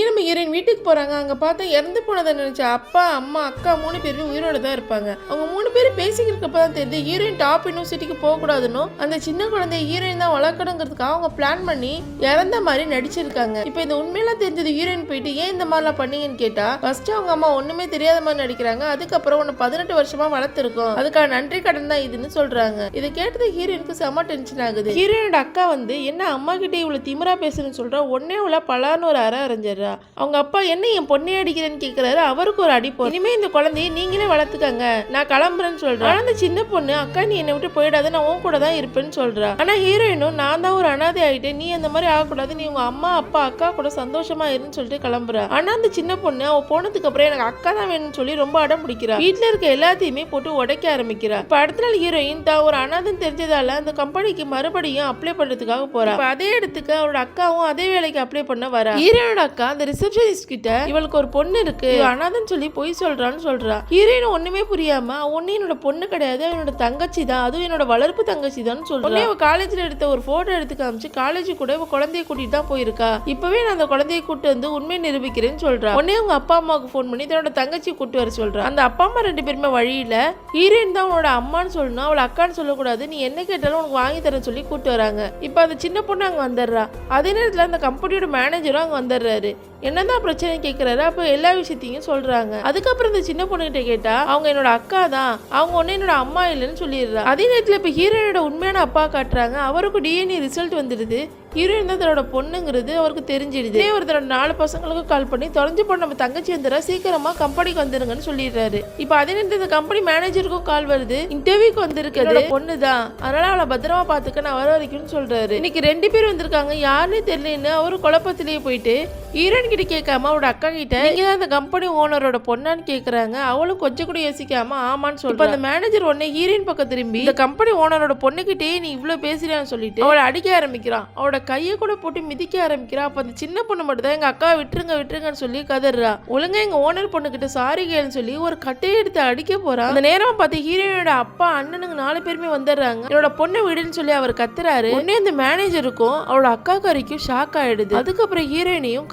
இங்கே நம்ம ஹீரோயின் வீட்டுக்கு போகிறாங்க அங்கே பார்த்தா இறந்து போனதை நினச்சா அப்பா அம்மா அக்கா மூணு பேருமே உயிரோட தான் இருப்பாங்க. அவங்க மூணு பேரும் பேசிக்கிறப்ப தான் தெரியுது. ஹீரோயின் டாப் யூனிவர்சிட்டிக்கு போகக்கூடாதுன்னு அந்த சின்ன குழந்தைய ஹீரோயின் தான் வளர்க்கணுங்கிறதுக்காக அவங்க பிளான் பண்ணி இறந்த மாதிரி நடிச்சிருக்காங்க. இப்போ இந்த உண்மையெல்லாம் தெரிஞ்சது ஹீரோயின் போயிட்டு ஏன் இந்த மாதிரிலாம் பண்ணீங்கன்னு கேட்டா ஃபர்ஸ்ட் அவங்க அம்மா ஒன்றுமே தெரியாத மாதிரி நடிக்கிறாங்க. அதுக்கப்புறம் உன்னை பதினெட்டு வருஷமா வளர்த்துருக்கோம். அதுக்கான நன்றி கடன் தான் இதுன்னு சொல்றாங்க. இதை கேட்டது ஹீரோயினுக்கு செம டென்ஷன் ஆகுது. ஹீரோயினோட அக்கா வந்து என்ன அம்மா கிட்டே இவ்வளவு திமிரா பேசுறேன்னு சொல்றா? ஒன்னே உள்ள பலான்னு ஒரு அறை அரைஞ்சிடுறா. அவங்க அப்பா என்ன என் பொண்ணே அடிக்கிறேன்னு கேட்குறாரு அவருக்கு ஒரு அடிப்போம். இனிமேல் இந்த குழந்தைய நீங்களே வளர்த்துக்கங்க. நான் கிளம்புறேன்னு சொல்றேன் ஆனால் அந்த சின்ன பொண்ணு. அக்கா நீ என்னை விட்டு போயிடாத. நான் உன் கூட தான் இருப்பேன்னு சொல்கிறா ஆனா ஹீரோயினும் நான் தான் ஒரு அனாதை ஆயிட்டேன். நீ அந்த மாதிரி ஆகக்கூடாது. நீ உங்க அம்மா அப்பா அக்கா கூட சந்தோஷமா இருன்னு சொல்லிட்டு கிளம்புறா. ஆனா அந்த சின்ன பொண்ணு அவ போனதுக்கு அப்புறம் எனக்கு அக்கா தான் வேணும்னு சொல்லி ரொம்ப அடம் பிடிக்கிறா. வீட்டுல இருக்க எல்லாத்தையுமே போட்டு உடைக்க ஆரம்பிக்கிறா. இப்ப அடுத்த நாள் ஹீரோயின் தான் ஒரு அனாதன் தெரிஞ்சதால அந்த கம்பெனிக்கு மறுபடியும் அப்ளை பண்றதுக்காக போறா. அதே இடத்துக்கு அவரோட அக்காவும் அதே வேலைக்கு அப்ளை பண்ண வரா. ஹீரோனோட அக்கா அந்த ரிசப்ஷனிஸ்ட் கிட்ட இவளுக்கு ஒரு பொண்ணு இருக்கு. இவ அனாதன் சொல்லி பொய் சொல்றான்னு சொல்றா. ஹீரோயின் ஒண்ணுமே புரியாம ஒன்னு என்னோட பொண்ணு கிடையாது என்னோட தங்கச்சி தான் அதுவும் என்னோட வளர்ப்பு தங்கச்சி தான் சொல்றா. உடனே இவ காலேஜ்ல எடுத்த ஒரு போட்டோ எடுத்து காமிச்சு காலேஜ் கூட இவ குழந்தைய கூட்டிட்டு தான் போயிருக்கா. இப்பவே நான் அந்த குழந்தைய கூட்டு வந்து உண்மையை நிரூபிக்கிறேன்னு சொல்றா. உடனே அவங்க அப்பா அம்மாவுக்கு ஃபோன் பண்ணி தன்னோட தங்கச்சி கூட்டு வர சொல்றா. அந்த அப்பா அம்மா ரெண்டு பேருமே வழியில ஹீரோயின் தான் உன்னோட அம்மான்னு சொல்லணும் அவளை அக்கான்னு சொல்லக்கூடாது நீ என்ன கேட்டாலும் உனக்கு வாங்கி தரேன் சொல்லி கூட்டு வராங்க. இப்போ அந்த சின்ன பொண்ணு அங்கே வந்துடுறா. அதே நேரத்தில் அந்த கம்பெனியோட மேனேஜரும் அங்கே வந்துடுறாரு. என்னதான் பிரச்சனை கேட்குறாரு அப்போ எல்லா விஷயத்தையும் சொல்றாங்க. அதுக்கப்புறம் இந்த சின்ன பொண்ணுகிட்ட கேட்டா அவங்க என்னோட அக்கா தான் அவங்க ஒன்னும் என்னோட அம்மா இல்லைன்னு சொல்லிடுறா. அதே நேரத்தில் இப்போ ஹீரோயினோட உண்மையான அப்பா காட்டுறாங்க. அவருக்கு டிஎன்ஏ ரிசல்ட் வந்துடுது. ஹீரோயின் தான் தன்னோட பொண்ணுங்கிறது அவருக்கு தெரிஞ்சிடுது. இதே ஒரு தன்னோட நாலு பசங்களுக்கு கால் பண்ணி தொலைஞ்சு போன நம்ம தங்கச்சி வந்துடுறா சீக்கிரமா கம்பெனிக்கு வந்துருங்கன்னு சொல்லிடுறாரு. இப்போ அதே நேரத்தில் இந்த கம்பெனி மேனேஜருக்கும் கால் வருது. இன்டர்வியூக்கு வந்திருக்கிறது பொண்ணு தான் அதனால அவளை பத்திரமா பார்த்துக்க நான் வர வரைக்கும்னு சொல்றாரு. இன்னைக்கு ரெண்டு பேர் வந்திருக்காங்க. யாருன்னே தெரியலன்னு அவரு குழப்பத்திலேயே போயிட்டு ஹீரோயின் கிட்ட கேட்காம அவரோட அக்கா கிட்ட நீங்க தான் அந்த கம்பெனி ஓனரோட பொண்ணான்னு கேக்குறாங்க. அவளும் கொஞ்சம் கூட யோசிக்காம ஆமான்னு சொல்றா. அந்த மேனேஜர் உடனே ஹீரோயின் பக்கம் திரும்பி இந்த கம்பெனி ஓனரோட பொண்ணுகிட்டே நீ இவ்வளவு பேசுறியான்னு சொல்லிட்டு அவளை அடிக்க ஆரம்பிக்கிறான். அவளோட கையை கூட போட்டு மிதிக்க ஆரம்பிக்கிறா. அப்ப அந்த சின்ன பொண்ணு மட்டும் தான் எங்க அக்கா விட்டுருங்க விட்டுருங்கன்னு சொல்லி கதறா. ஒழுங்கா எங்க ஓனர் பொண்ணு கிட்ட சாரி கேளுன்னு சொல்லி ஒரு கட்டையை எடுத்து அடிக்க போறா. அந்த நேரம் பார்த்து ஹீரோயினோட அப்பா அண்ணனுங்க நாலு பேருமே வந்துடுறாங்க. என்னோட பொண்ணை விடுன்னு சொல்லி அவர் கத்துறாரு. உடனே அந்த மேனேஜருக்கும் அவளோட அக்கா கறிக்கும் ஷாக் ஆயிடுது. அதுக்கப்புறம் ஹீரோயினையும்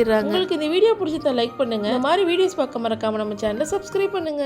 சொல்லிடுறாங்க. உங்களுக்கு இந்த வீடியோ பிடிச்சத லைக் பண்ணுங்க. இந்த மாதிரி வீடியோஸ் பார்க்க மறக்காம நம்ம சேனலை சப்ஸ்கிரைப் பண்ணுங்க.